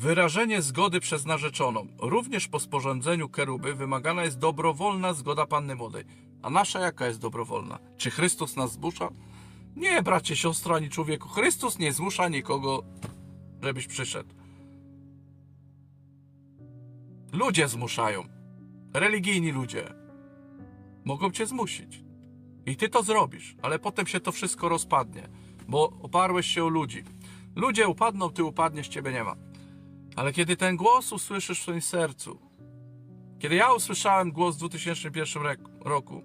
Wyrażenie zgody przez narzeczoną. Również po sporządzeniu keruby wymagana jest dobrowolna zgoda panny młodej. A nasza jaka jest dobrowolna? Czy Chrystus nas zmusza? Nie, bracie, siostro, ani człowieku. Chrystus nie zmusza nikogo, żebyś przyszedł. Ludzie zmuszają. Religijni ludzie. Mogą cię zmusić. I ty to zrobisz, ale potem się to wszystko rozpadnie, bo oparłeś się o ludzi. Ludzie upadną, ty upadniesz, ciebie nie ma. Ale kiedy ten głos usłyszysz w swoim sercu, kiedy ja usłyszałem głos w 2001 rek- roku,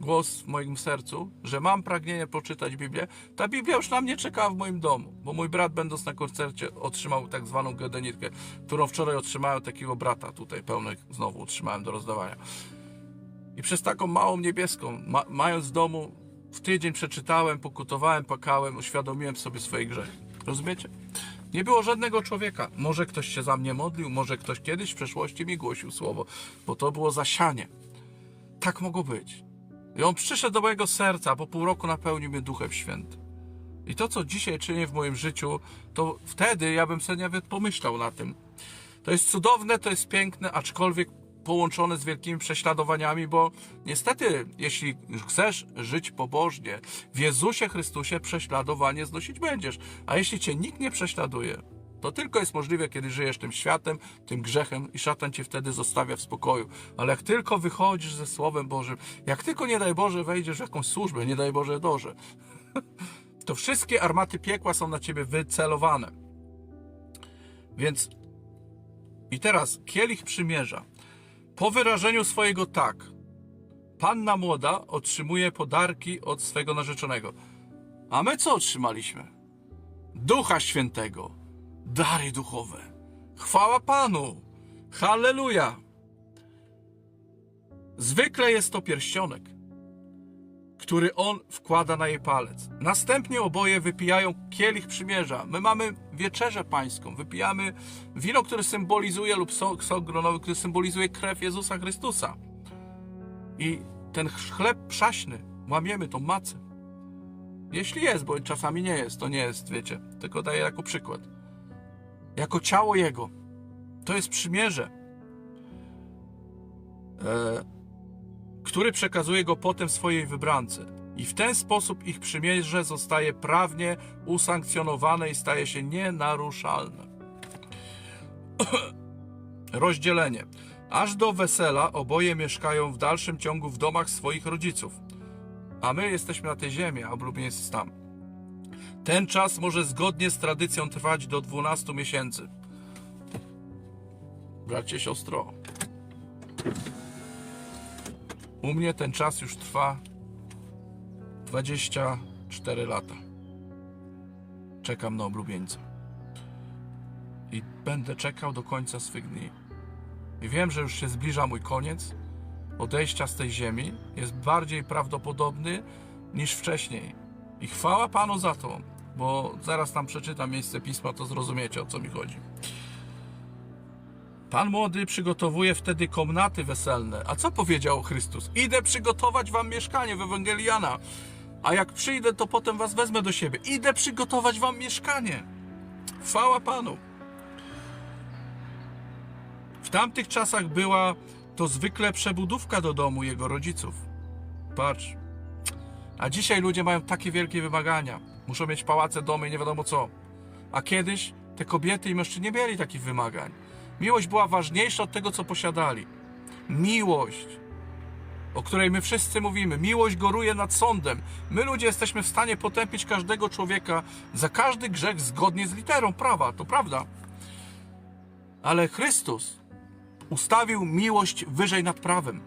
głos w moim sercu, że mam pragnienie poczytać Biblię, ta Biblia już na mnie czekała w moim domu, bo mój brat będąc na koncercie otrzymał tak zwaną gedenitkę, którą wczoraj otrzymałem takiego brata tutaj, pełnych znowu otrzymałem do rozdawania. I przez taką małą niebieską, ma, mając w domu, w tydzień przeczytałem, pokutowałem, pakałem, uświadomiłem sobie swoje grzechy. Rozumiecie? Nie było żadnego człowieka. Może ktoś się za mnie modlił, może ktoś kiedyś w przeszłości mi głosił słowo, bo to było zasianie. Tak mogło być. I on przyszedł do mojego serca, a po pół roku napełnił mnie Duchem Świętym. I to, co dzisiaj czynię w moim życiu, to wtedy ja bym sobie nawet pomyślał na tym. To jest cudowne, to jest piękne, aczkolwiek połączone z wielkimi prześladowaniami, bo niestety, jeśli chcesz żyć pobożnie, w Jezusie Chrystusie prześladowanie znosić będziesz. A jeśli cię nikt nie prześladuje, to tylko jest możliwe, kiedy żyjesz tym światem, tym grzechem i szatan cię wtedy zostawia w spokoju. Ale jak tylko wychodzisz ze Słowem Bożym, jak tylko, nie daj Boże, wejdziesz w jakąś służbę, nie daj Boże, dorze, to wszystkie armaty piekła są na ciebie wycelowane. Więc i teraz kielich przymierza. Po wyrażeniu swojego tak, panna młoda otrzymuje podarki od swego narzeczonego. A my co otrzymaliśmy? Ducha Świętego, dary duchowe. Chwała Panu! Halleluja! Zwykle jest to pierścionek, który on wkłada na jej palec. Następnie oboje wypijają kielich przymierza. My mamy wieczerzę pańską, wypijamy wino, które symbolizuje, lub sok, sok gronowy, który symbolizuje krew Jezusa Chrystusa. I ten chleb przaśny łamiemy tą macę. Jeśli jest, bo czasami nie jest, to nie jest, wiecie, tylko daję jako przykład. Jako ciało Jego. To jest przymierze. E, który przekazuje go potem swojej wybrance. I w ten sposób ich przymierze zostaje prawnie usankcjonowane i staje się nienaruszalne. Rozdzielenie. Aż do wesela oboje mieszkają w dalszym ciągu w domach swoich rodziców. A my jesteśmy na tej ziemi, a oblubieniec jest tam. Ten czas może zgodnie z tradycją trwać do 12 miesięcy. Bracie, siostro. U mnie ten czas już trwa 24 lata. Czekam na oblubieńca. I będę czekał do końca swych dni. I wiem, że już się zbliża mój koniec. Odejścia z tej ziemi jest bardziej prawdopodobny niż wcześniej. I chwała Panu za to, bo zaraz tam przeczytam miejsce pisma, to zrozumiecie o co mi chodzi. Pan młody przygotowuje wtedy komnaty weselne. A co powiedział Chrystus? Idę przygotować wam mieszkanie w Ewangelii Jana. A jak przyjdę, to potem was wezmę do siebie. Idę przygotować wam mieszkanie. Chwała Panu. W tamtych czasach była to zwykle przebudówka do domu jego rodziców. Patrz. A dzisiaj ludzie mają takie wielkie wymagania. Muszą mieć pałace, domy i nie wiadomo co. A kiedyś te kobiety i mężczyźni nie mieli takich wymagań. Miłość była ważniejsza od tego, co posiadali. Miłość, o której my wszyscy mówimy, miłość goruje nad sądem. My ludzie jesteśmy w stanie potępić każdego człowieka za każdy grzech zgodnie z literą prawa, to prawda. Ale Chrystus ustawił miłość wyżej nad prawem.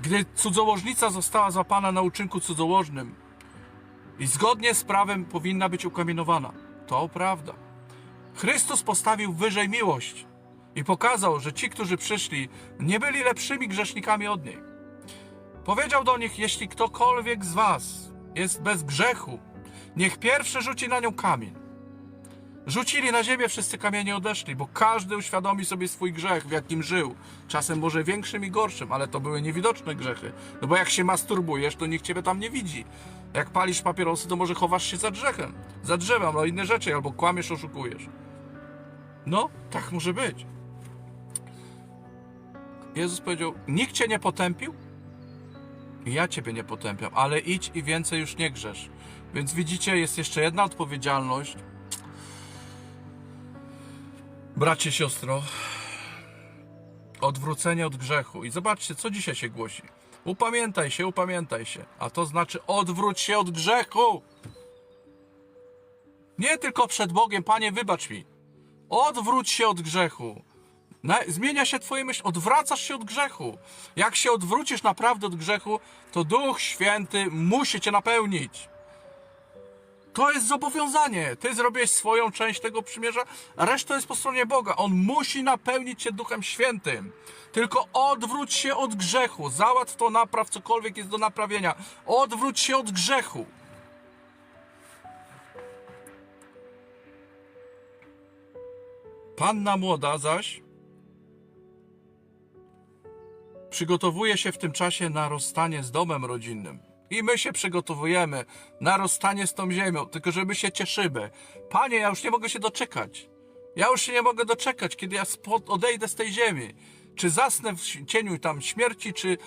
Gdy cudzołożnica została złapana na uczynku cudzołożnym i zgodnie z prawem powinna być ukamienowana, to prawda. Chrystus postawił wyżej miłość i pokazał, że ci, którzy przyszli, nie byli lepszymi grzesznikami od niej. Powiedział do nich: Jeśli ktokolwiek z was jest bez grzechu, niech pierwszy rzuci na nią kamień. Rzucili na ziemię, wszyscy kamienie odeszli, bo każdy uświadomi sobie swój grzech, w jakim żył. Czasem może większym i gorszym, ale to były niewidoczne grzechy. No bo jak się masturbujesz, to nikt ciebie tam nie widzi. Jak palisz papierosy, to może chowasz się za drzechem, za drzewem, albo inne rzeczy, albo kłamiesz, oszukujesz. No, tak może być. Jezus powiedział: Nikt cię nie potępił? Ja ciebie nie potępiam, ale idź i więcej już nie grzesz. Więc widzicie, jest jeszcze jedna odpowiedzialność. Bracie, siostro, odwrócenie od grzechu. I zobaczcie, co dzisiaj się głosi. Upamiętaj się, upamiętaj się. A to znaczy odwróć się od grzechu. Nie tylko przed Bogiem, Panie, wybacz mi. Odwróć się od grzechu. Zmienia się Twoje myśl, odwracasz się od grzechu. Jak się odwrócisz naprawdę od grzechu, to Duch Święty musi Cię napełnić. To jest zobowiązanie. Ty zrobiłeś swoją część tego przymierza, reszta jest po stronie Boga. On musi napełnić Cię Duchem Świętym. Tylko odwróć się od grzechu. Załatw to, napraw cokolwiek jest do naprawienia. Odwróć się od grzechu. Panna młoda zaś przygotowuje się w tym czasie na rozstanie z domem rodzinnym. I my się przygotowujemy na rozstanie z tą ziemią, tylko żeby się cieszymy. Panie, ja już nie mogę się doczekać. Ja już się nie mogę doczekać, kiedy ja odejdę z tej ziemi. Czy zasnę w cieniu tam śmierci, czy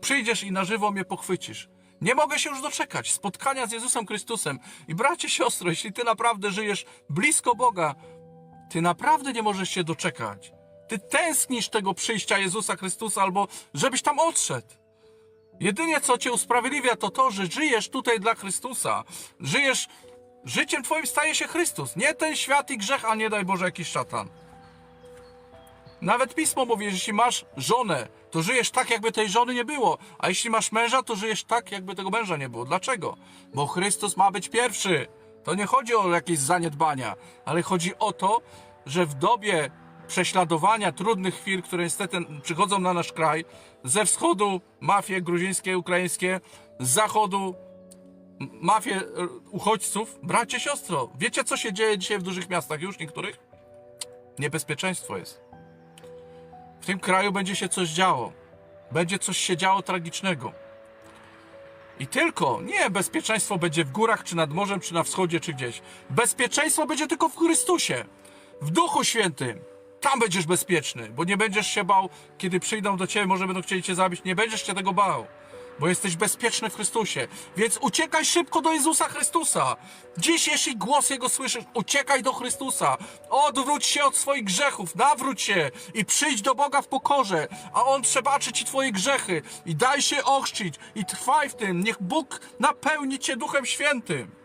przyjdziesz i na żywo mnie pochwycisz. Nie mogę się już doczekać spotkania z Jezusem Chrystusem. I bracie, siostro, jeśli ty naprawdę żyjesz blisko Boga, ty naprawdę nie możesz się doczekać. Ty tęsknisz tego przyjścia Jezusa Chrystusa, albo żebyś tam odszedł. Jedynie co cię usprawiedliwia, to to, że żyjesz tutaj dla Chrystusa. Żyjesz, życiem twoim staje się Chrystus. Nie ten świat i grzech, a nie daj Boże jakiś szatan. Nawet pismo mówi, że jeśli masz żonę, to żyjesz tak, jakby tej żony nie było. A jeśli masz męża, to żyjesz tak, jakby tego męża nie było. Dlaczego? Bo Chrystus ma być pierwszy. To nie chodzi o jakieś zaniedbania, ale chodzi o to, że w dobie prześladowania trudnych chwil, które niestety przychodzą na nasz kraj, ze wschodu mafie gruzińskie, ukraińskie, z zachodu mafie e, uchodźców, bracie, siostro, wiecie co się dzieje dzisiaj w dużych miastach już niektórych? Niebezpieczeństwo jest. W tym kraju będzie się coś działo. Będzie coś się działo tragicznego. I tylko, nie bezpieczeństwo będzie w górach, czy nad morzem, czy na wschodzie, czy gdzieś. Bezpieczeństwo będzie tylko w Chrystusie, w Duchu Świętym. Tam będziesz bezpieczny, bo nie będziesz się bał, kiedy przyjdą do ciebie, może będą chcieli cię zabić. Nie będziesz się tego bał, bo jesteś bezpieczny w Chrystusie. Więc uciekaj szybko do Jezusa Chrystusa. Dziś, jeśli głos Jego słyszysz, uciekaj do Chrystusa. Odwróć się od swoich grzechów, nawróć się i przyjdź do Boga w pokorze, a On przebaczy ci twoje grzechy i daj się ochrzcić i trwaj w tym. Niech Bóg napełni cię Duchem Świętym.